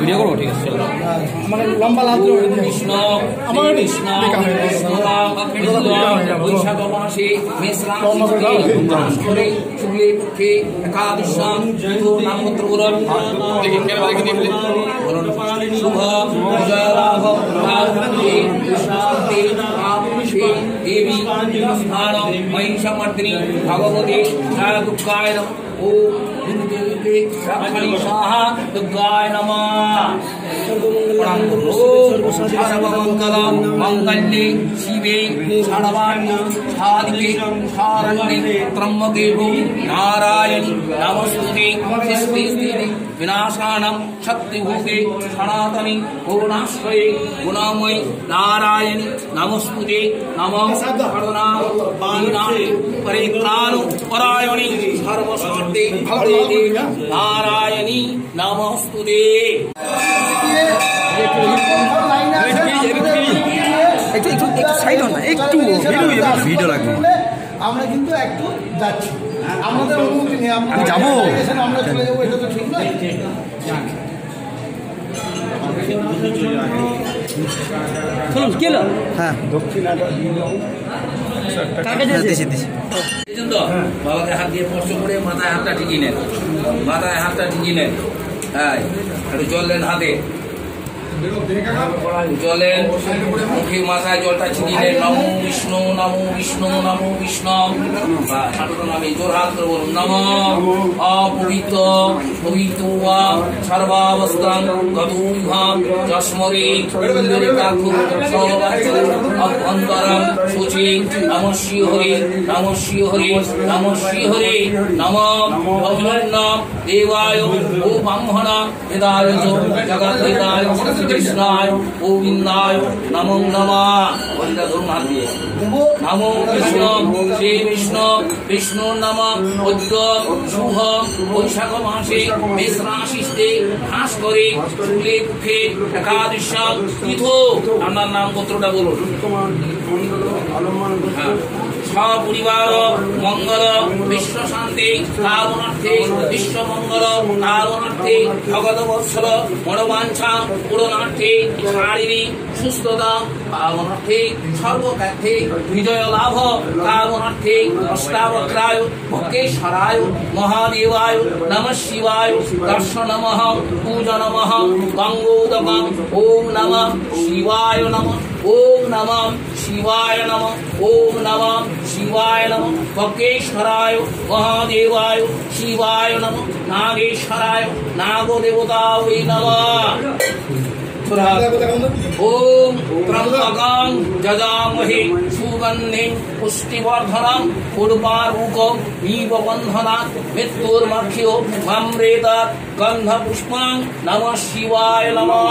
Video করব ঠিক আছে চলো। মানে লম্বা লাভ কৃষ্ণ আমার কৃষ্ণ বৈশাখ মাসে মেষরাম করে শুক্লে পক্ষে একাদশাম নামপত্র বলুন শুভ বিজয় লাভ শান্তি শান্তি আপনি দেবী মহিষামর্দিনী ভগবতী জয় দুর্গায় दुर्गाय नमः शिवे सर्वाण्ये धारण्ये नमस्ते विनाशाणं शक्तिभूते सनातनि भुवनाश्रये गुणामयि नारायणि, नमस्ते। नमः करुणा परित्राणु परायणि সর্বশক্তি ভগবতে নারায়ণী নমস্তুতে একটু একটু একটু সাইড না একটু ভিডিও লাগবে আমরা কিন্তু একটু যাচ্ছি আমাদের অনুমতি নেই আমি যাব। আমরা চলে যাব এটা তো ঠিক নয় চলুন কি হ্যাঁ কার তো বাবাকে হাত দিয়ে করে মাথায় হাতটা নেন। মাথায় হাতটা ঠিকিয়ে নেন। হ্যাঁ একটু জল দেন হাতে। জলের মুখে মাথায় জলটা ছিটিয়ে নেন। নমো বিষ্ণু নমো বিষ্ণু নমো বিষ্ণু। বা ঠাকুর নামে জোর হাত করে বলুন নম। অপবিত্র পবিত্র ওয়া সর্বাবস্থান। অভ্যন্তরম শুচি নম শ্রী হরে নম শ্রী হরে নম শ্রী হরে নম অভিন্ন দেবায় ও ব্রাহ্মণ বেদায় জগৎ বেদায় কৃষ্ণায় গোবিন্দায় নমো নমঃ। নমো কৃষ্ণ, শ্রী বিষ্ণু বিষ্ণু নাম। অদ্য শুভ, বৈশাখ মাসে মেষ রাশিতে করে মুখে একাদশা আপনার নাম পত্রটা বলুন। সপরিবার মঙ্গল বিশ্ব শান্তি কারণার্থে বিশ্ব মঙ্গল কারণার্থে ভগত বৎসর মনোবাঞ্ছা, পূরণার্থে শারীরিক সুস্থতা কারণার্থে সর্বক্ষেত্রে বিজয় লাভ কারণার্থে অষ্টাবক্রায় ভক্তেশ্বরায় মহাদেবায়, নম শিবায় দর্শন নমঃ পূজা নমঃ গঙ্গোদকম ওম নম শিবায় নমঃ, ওম নম শিবায় নম ওম নম শিবায় নম ভক্তেশ্বরায় মহাদেবায় শিবায় নম নাগেশ্বরায় নাগদেবতা ওই নম ওম ত্রম্বকং যজামহে সুগন্ধিং পুষ্টিবর্ধনং পূর্বারূকং নিববন্ধনাৎ মৃত্যুর্মক্ষিও মামৃতাৎ গন্ধপুষ্পাং নমঃ শিবায় নমঃ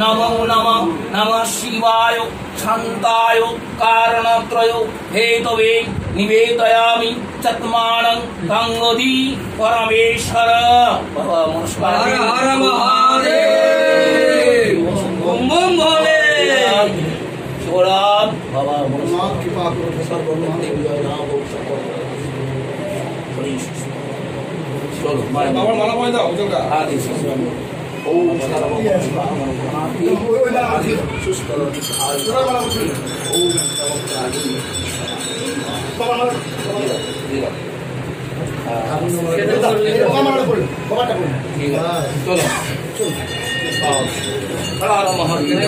নমো নম নম শিবায় শান্তায় কারণত্রয় হেতবে নিবেদয়ামি চত্মানং তঙ্গদি পরমেশ্বর হর হর মহাদেব ওম ওম ভোলে শিবরাম বাবা মা কৃপা করো সর্বমুক্তি বিজয় নাম সকল চলো বাবার মালা পয় দাও শিশু ओम सुस्त ओम हर हर महादेव